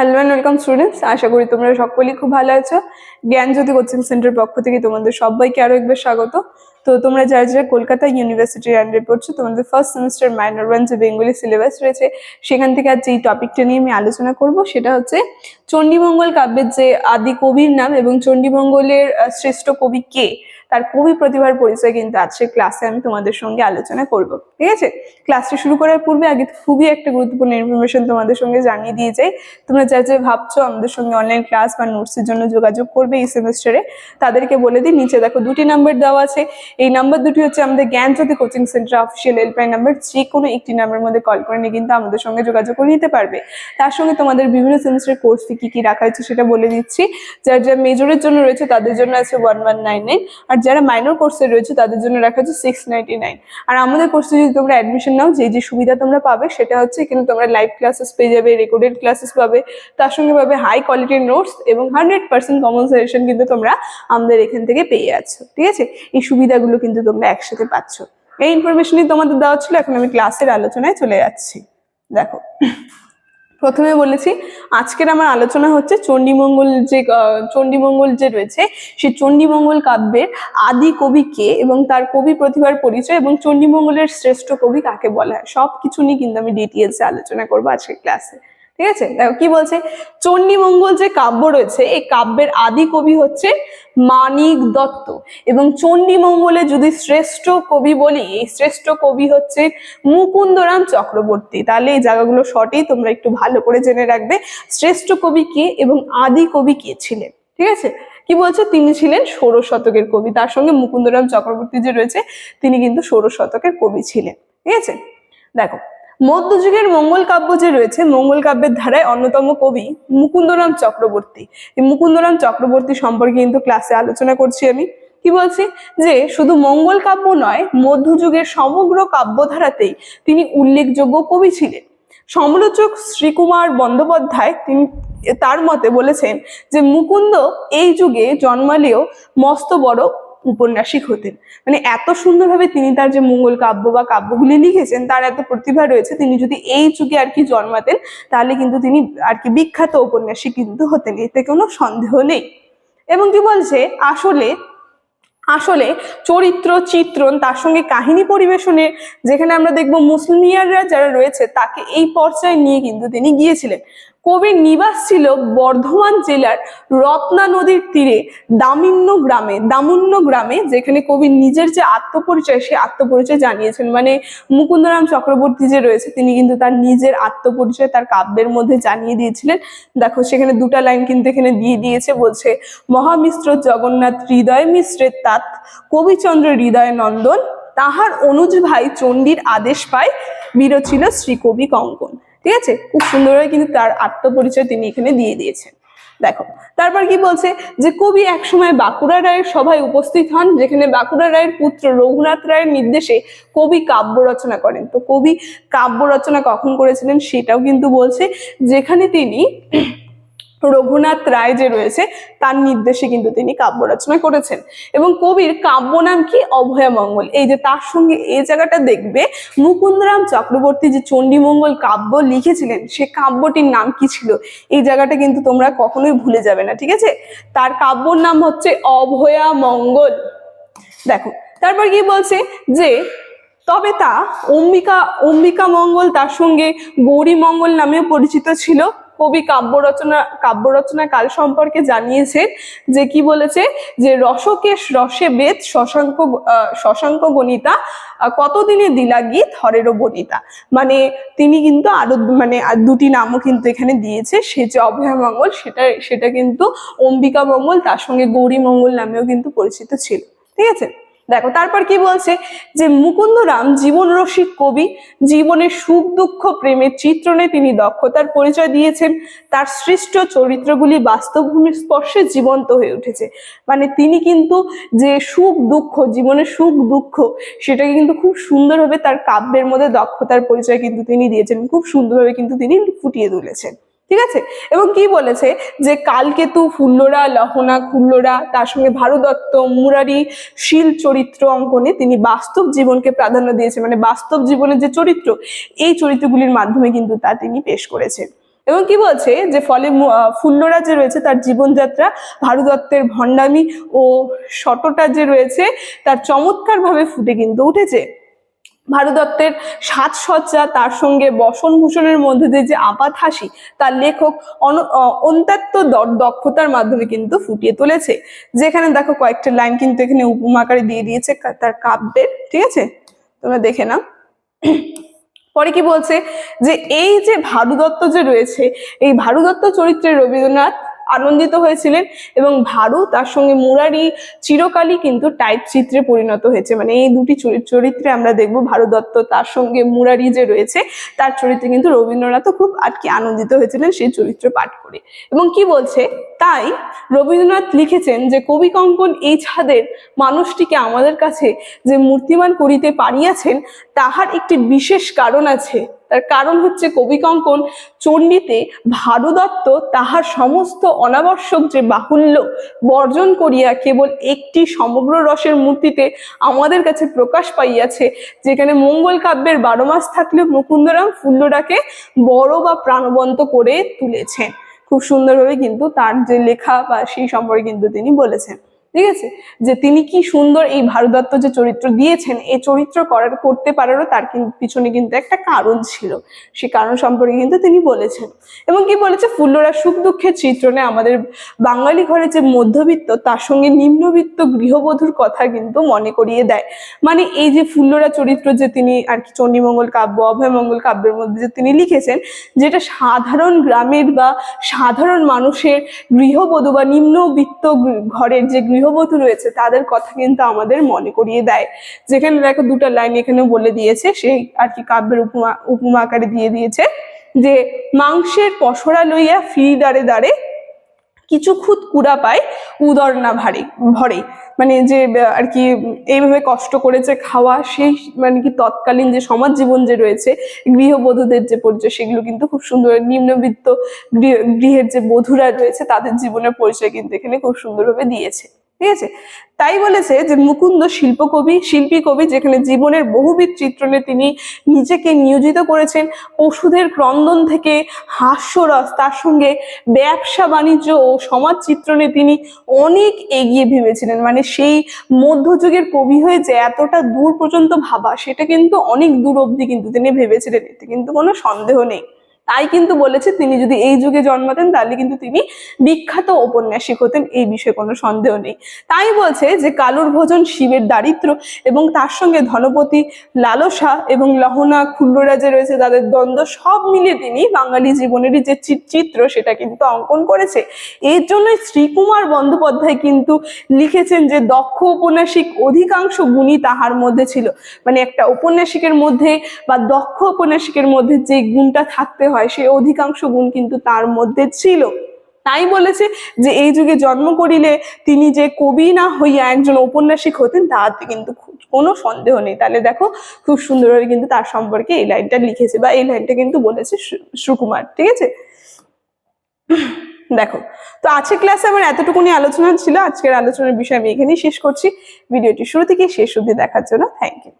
Hello and welcome students আশা করি তোমরা সকলেই খুব ভালো আছো। জ্ঞানজ্যোতি কোচিং সেন্টার পক্ষ থেকে তোমাদের সবাইকে আরও একবার স্বাগত। তো তোমরা যারা যারা কলকাতা ইউনিভার্সিটির আন্ডারে পড়ছো তোমাদের ফার্স্ট সেমিস্টার মাইনর ওয়ান যে বেঙ্গলি সিলেবাস রয়েছে, সেখান থেকে আজ যেই টপিকটা নিয়ে আমি আলোচনা করব, সেটা হচ্ছে চণ্ডীমঙ্গল কাব্যের যে আদি কবির নাম এবং চণ্ডীমঙ্গলের শ্রেষ্ঠ কবি কে? তার কবি প্রতিভার পরিচয় কিন্তু আজকের ক্লাসে আমি তোমাদের সঙ্গে আলোচনা করব, ঠিক আছে? ক্লাসটি শুরু করার পূর্বে আগে খুবই একটা গুরুত্বপূর্ণ ইনফরমেশন তোমাদের সঙ্গে জানিয়ে দিয়ে যাই। তোমরা যা যা ভাবছ আমাদের সঙ্গে অনলাইন ক্লাস বা নোটসের জন্য যোগাযোগ করবে এই সেমিস্টারে তাদেরকে বলে দিই, নিচে দেখো দুটি নাম্বার দেওয়া আছে। এই নাম্বার দুটি হচ্ছে আমাদের Gyanjyoti coaching centre official helpline number যে কোনো একটি নাম্বারের মধ্যে কল করে নিয়ে কিন্তু আমাদের সঙ্গে যোগাযোগ করে নিতে পারবে। তার সঙ্গে তোমাদের বিভিন্ন সেমিস্টার কোর্স কি কি রাখা হয়েছে সেটা বলে দিচ্ছি। যার যা মেজরের জন্য রয়েছে তাদের জন্য আছে ওয়ান ওয়ান নাইন নাইন আর যারা মাইনর কোর্সে রয়েছে, তাদের জন্য রাখা হচ্ছে সিক্স নাইন আর আমাদের কোর্সে যদি তোমরা অ্যাডমিশন নাও, যে যে সুবিধা তোমরা পাবে, সেটা হচ্ছে এখানে তোমরা লাইভ ক্লাসেস পেয়ে যাবে রেকর্ডেড ক্লাসেস পাবে, তার সঙ্গে পাবে হাই কোয়ালিটির নোটস এবং হান্ড্রেড পার্সেন্ট কমন কিন্তু তোমরা আমাদের এখান থেকে পেয়ে যাচ্ছ, ঠিক আছে? এই সুবিধাগুলো কিন্তু তোমরা একসাথে পাচ্ছ। এই ইনফরমেশনই তোমাদের দেওয়া ছিল, এখন আমি ক্লাসের আলোচনায় চলে যাচ্ছি। দেখো। প্রথমে বলেছি, আজকের আমার আলোচনা হচ্ছে চণ্ডীমঙ্গল যে চণ্ডীমঙ্গল যে রয়েছে, সেই চণ্ডীমঙ্গল কাব্যের আদি কবি কে এবং তার কবি প্রতিভার পরিচয় এবং চণ্ডীমঙ্গলের শ্রেষ্ঠ কবি কাকে বলা হয় সব কিছু নিয়ে কিন্তু আমি ডিটেলসে আলোচনা করব আজকের ক্লাসে ঠিক আছে? দেখো, কি বলছে? চণ্ডীমঙ্গল যে কাব্য রয়েছে, এই কাব্যের আদি কবি হচ্ছে মানিক দত্ত। এবং চণ্ডীমঙ্গলে যদি শ্রেষ্ঠ কবি বলি, এই শ্রেষ্ঠ কবি হচ্ছে মুকুন্দরাম চক্রবর্তী। তাহলে এই জায়গাগুলো সঠিক, তোমরা একটু ভালো করে জেনে রাখবে। শ্রেষ্ঠ কবি কে এবং আদি কবি কে ছিলেন? ঠিক আছে? কি বলছে? তিনি ছিলেন ষোড়শ শতকের কবি। তার সঙ্গে মুকুন্দরাম চক্রবর্তী যে রয়েছে, তিনি কিন্তু ষোড়শ শতকের কবি ছিলেন। ঠিক আছে? দেখো মধ্যযুগের মঙ্গল কাব্য যে রয়েছে, মঙ্গল কাব্যের ধারায় অন্যতম কবি মুকুন্দরাম চক্রবর্তী। এই মুকুন্দরাম চক্রবর্তী সম্পর্কে কিন্তু ক্লাসে আলোচনা করছি আমি। কি বলছি? যে শুধু মঙ্গল কাব্য নয়, মধ্যযুগের সমগ্র কাব্যধারাতেই তিনি উল্লেখযোগ্য কবি ছিলেন। সমালোচক শ্রীকুমার বন্দ্যোপাধ্যায় তিনি তার মতে বলেছেন যে মুকুন্দ এই যুগে জন্মালেও মস্ত বড় উপন্যাসিক হতেন। মানে এত সুন্দরভাবে তিনি তার যে মঙ্গল কাব্য বা কাব্যগুলি লিখেছেন, তার এত প্রতিভা রয়েছে, তিনি যদি এই যুগে আর কি জন্মাতেন, তাহলে কিন্তু তিনি আর কি বিখ্যাত উপন্যাসিক কিন্তু হতেন, এতে কোনো সন্দেহ নেই। এবং কি বলছে, আসলে আসলে চরিত্র, চিত্রণ, তার সঙ্গে কাহিনী পরিবেশনে যেখানে আমরা দেখব মুসলিমিয়াররা যারা রয়েছে, তাকে এই পর্যায়ে নিয়ে কিন্তু তিনি গিয়েছিলেন। কবির নিবাস ছিল বর্ধমান জেলার রত্না নদীর তীরে, দামিন্য গ্রামে, দামুন্য গ্রামে, যেখানে কবির নিজের যে আত্মপরিচয়, সে আত্মপরিচয় জানিয়েছেন। মানে মুকুন্দরাম চক্রবর্তী যে রয়েছে, তিনি কিন্তু তার নিজের আত্মপরিচয় তার কাব্যের মধ্যে জানিয়ে দিয়েছিলেন। দেখো, সেখানে দুটা লাইন কিন্তু এখানে দিয়ে দিয়েছে, বলছে, মহামিশ্র জগন্নাথ হৃদয় মিশ্রের তাত, কবিচন্দ্র হৃদয় নন্দন, তাহার অনুজ ভাই চণ্ডীর আদেশ পায় বিরছিল শ্রীকবি কঙ্কন। ঠিক আছে? খুব সুন্দরভাবে কিন্তু তার আত্মপরিচয় তিনি এখানে দিয়ে দিয়েছেন। দেখো, তারপর কি বলছে? যে কবি একসময় বাঁকুড়া রায়ের সভায় উপস্থিত হন, যেখানে বাঁকুড়া রায়ের পুত্র রঘুনাথ রায়ের নির্দেশে কবি কাব্য রচনা করেন। তো কবি কাব্য রচনা কখন করেছিলেন সেটাও কিন্তু বলছে, যেখানে তিনি রঘুনাথ রায় যে রয়েছে, তার নির্দেশে কিন্তু তিনি কাব্য রচনা করেছেন। এবং কবির কাব্য নাম কি? অভয়ামঙ্গল এই যে তার সঙ্গে এই জায়গাটা দেখবে, মুকুন্দরাম চক্রবর্তী যে চণ্ডীমঙ্গল কাব্য লিখেছিলেন, সে কাব্যটির নাম কি ছিল? এই জায়গাটা কিন্তু তোমরা কখনোই ভুলে যাবে না, ঠিক আছে? তার কাব্যর নাম হচ্ছে অভয়ামঙ্গল দেখো, তারপর কি বলছে যে, তবে তা অম্বিকা অম্বিকা মঙ্গল তার সঙ্গে গৌরী মঙ্গল নামেও পরিচিত ছিল। কবি কাব্য রচনা কাব্য রচনা কাল সম্পর্কে জানিয়েছে যে কি বলেছে? যে রসকেশ রসে বেদ শশাঙ্ক শশাঙ্ক গণিতা কতদিনে দিলা গীত হরেরও বনিতা? মানে তিনি কিন্তু আরও মানে দুটি নামও কিন্তু এখানে দিয়েছে, সে যে অভয় মঙ্গল, সেটা সেটা কিন্তু অম্বিকা মঙ্গল, তার সঙ্গে গৌরী মঙ্গল নামেও কিন্তু পরিচিত ছিল। ঠিক আছে? দেখো, তারপর কি বলছে? যে মুকুন্দরাম জীবন রসিক কবি জীবনের সুখ দুঃখ, প্রেমের চিত্রণে তিনি দক্ষতার পরিচয় দিয়েছেন। তার সৃষ্ট চরিত্রগুলি বাস্তব ভূমির স্পর্শে জীবন্ত হয়ে উঠেছে। মানে তিনি কিন্তু যে সুখ দুঃখ জীবনের সুখ দুঃখ, সেটাকে কিন্তু খুব সুন্দরভাবে তার কাব্যের মধ্যে দক্ষতার পরিচয় কিন্তু তিনি দিয়েছেন। খুব সুন্দরভাবে কিন্তু তিনি ফুটিয়ে তুলেছেন। ঠিক আছে? এবং কি বলেছে? যে কালকেতু ফুল্লরা, লহনা কুল্লরা, তার সঙ্গে ভারদত্ত, মুরারি, শীল চরিত্র অঙ্কনে তিনি বাস্তব জীবনকে প্রাধান্য দিয়েছে মানে বাস্তব জীবনের যে চরিত্র, এই চরিত্রগুলির মাধ্যমে কিন্তু তা তিনি পেশ করেছেন। এবং কি বলছে? যে ফলে ফুল্লরা যে রয়েছে, তার জীবনযাত্রা ভারতত্বের ভণ্ডামি ও শটটা যে রয়েছে, তার চমৎকার ভাবে ফুটে কিন্তু উঠেছে। ভারতত্বের সাজসজ্জা, তার সঙ্গে বসন ভূষণের মধ্যে দিয়ে যে আপাত হাসি, তার লেখক অন্তাত্ম দক্ষতার মাধ্যমে কিন্তু ফুটিয়ে তুলেছে। যেখানে দেখো কয়েকটা লাইন কিন্তু এখানে উপমাকারে দিয়ে দিয়েছে তার কাব্যের, ঠিক আছে? তোমরা দেখে নাও। পরে কি বলছে? যে এই যে ভারুদত্ত যে রয়েছে, এই ভারুদত্ত চরিত্রে রবীন্দ্রনাথ আনন্দিত হয়েছিলেন এবং ভারু তার সঙ্গে মুরারি চিরকালই কিন্তু টাইপ চিত্রে পরিণত হয়েছে। মানে এই দুটি চরি- চরিত্রে আমরা দেখব ভারুদত্ত তার সঙ্গে মুরারি যে রয়েছে, তার চরিত্রে কিন্তু রবীন্দ্রনাথও খুব আর কি আনন্দিত হয়েছিলেন সেই চরিত্র পাঠ করে। এবং কি বলছে? তাই রবীন্দ্রনাথ লিখেছেন যে, কবি কঙ্কন এই ছাদের মানুষটিকে আমাদের কাছে যে মূর্তিমান করিতে পারিয়াছেন, তাহার একটি বিশেষ কারণ আছে। তার কারণ হচ্ছে কবি কঙ্কন চণ্ডীতে ভারুদত্ত তাহার সমস্ত অনাবশ্যক যে বাহুল্য বর্জন করিয়া কেবল একটি সমগ্র রসের মূর্তিতে আমাদের কাছে প্রকাশ পাইয়াছে, যেখানে মঙ্গল কাব্যের বারো মাস থাকলেও মুকুন্দরাম ফুল্লটাকে বড় বা প্রাণবন্ত করে তুলেছেন। খুব সুন্দরভাবে কিন্তু তার যে লেখা বা সেই সম্পর্কে কিন্তু তিনি বলেছেন। ঠিক আছে? যে তিনি কি সুন্দর এই ভারদত্ত যে চরিত্র দিয়েছেন, এই চরিত্র করার, করতে পারারও তার কিন্তু পিছনে কিন্তু একটা কারণ ছিল। সেই কারণ সম্পর্কে কিন্তু তিনি বলেছেন। এবং কি বলেছে? ফুল্লরা সুখ দুঃখের চিত্রণে আমাদের বাঙালি ঘরে যে মধ্যবিত্ত, তার সঙ্গে নিম্নবিত্ত গৃহবধূর কথা কিন্তু মনে করিয়ে দেয়। মানে এই যে ফুল্লরা চরিত্র যে তিনি আর কি চণ্ডীমঙ্গল কাব্য, অভয়মঙ্গল কাব্যের মধ্যে যে তিনি লিখেছেন, যেটা সাধারণ গ্রামের বা সাধারণ মানুষের গৃহবধূ বা নিম্নবিত্ত ঘরের যে গৃহবধূ রয়েছে, তাদের কথা কিন্তু আমাদের মনে করিয়ে দেয়। যেখানে দেখো দুটো লাইন এখানে বলে দিয়েছে, সেই আর কি কাব্যের উপমা উপমা আকারে দিয়ে দিয়েছে যে, মাংসের পসরা লইয়া ফিরি দাঁড়ে দাঁড়ে কিছু খুদ কুড়া পায় উদর না ভারে, ভরে। মানে যে, আর কি এইভাবে কষ্ট করেছে খাওয়া, সেই মানে কি তৎকালীন যে সমাজ জীবন যে রয়েছে, গৃহবধূদের যে পরিচয়, সেগুলো কিন্তু খুব সুন্দর নিম্নবিত্ত গৃহ- গৃহের যে বধূরা রয়েছে, তাদের জীবনের পরিচয় কিন্তু এখানে খুব সুন্দরভাবে দিয়েছে। ঠিক আছে? তাই বলেছে যে মুকুন্দ শিল্পকবি শিল্পী কবি যেখানে জীবনের বহুবিধ চিত্রণে তিনি নিজেকে নিয়োজিত করেছেন, পশুদের ক্রন্দন থেকে হাস্যরস, তার সঙ্গে ব্যবসা, বাণিজ্য ও সমাজ চিত্রণে তিনি অনেক এগিয়ে ভেবেছিলেন। মানে সেই মধ্যযুগের কবি হয়ে যে এতটা দূর পর্যন্ত ভাবা, সেটা কিন্তু অনেক দূর অবধি কিন্তু তিনি ভেবেছিলেন। এতে কিন্তু কোনো সন্দেহ নেই। তাই কিন্তু বলেছে, তিনি যদি এই যুগে জন্মাতেন, তাহলে কিন্তু তিনি বিখ্যাত ঔপন্যাসিক হতেন, এই বিষয়ে কোনো সন্দেহ নেই। তাই বলছে যে, কালুর ভোজন শিবের দারিদ্র এবং তার সঙ্গে ধনপতি লালসা এবং লহনা ক্ষুল্লরা যে রয়েছে তাদের দ্বন্দ্ব, সব মিলিয়ে তিনি বাঙালি জীবনেরই যে চিত্র, সেটা কিন্তু অঙ্কন করেছে। এর জন্যই শ্রীকুমার বন্দ্যোপাধ্যায় কিন্তু লিখেছেন যে, দক্ষ ঔপন্যাসিক অধিকাংশ গুণই তাহার মধ্যে ছিল। মানে একটা ঔপন্যাসিকের মধ্যে বা দক্ষ ঔপন্যাসিকের মধ্যে যে গুণটা থাকতে হয় সেই অধিকাংশ গুণ কিন্তু তার মধ্যে ছিল। তাই বলেছে যে, এই যুগে জন্ম করিলে তিনি যে কবি না হইয়া একজন ঔপন্যাসিক হতেন, তাহাতে কিন্তু কোনো সন্দেহ নেই। তাহলে দেখো, খুব সুন্দরভাবে কিন্তু তার সম্পর্কে এই লাইনটা লিখেছে বা এই লাইনটা কিন্তু বলেছে সুকুমার, ঠিক আছে? দেখো, তো আজকের ক্লাসে আমার এতটুকুনি আলোচনা ছিল। আজকের আলোচনার বিষয় আমি এখানেই শেষ করছি। ভিডিওটি শুরু থেকে শেষ অবধি দেখার জন্য থ্যাংক ইউ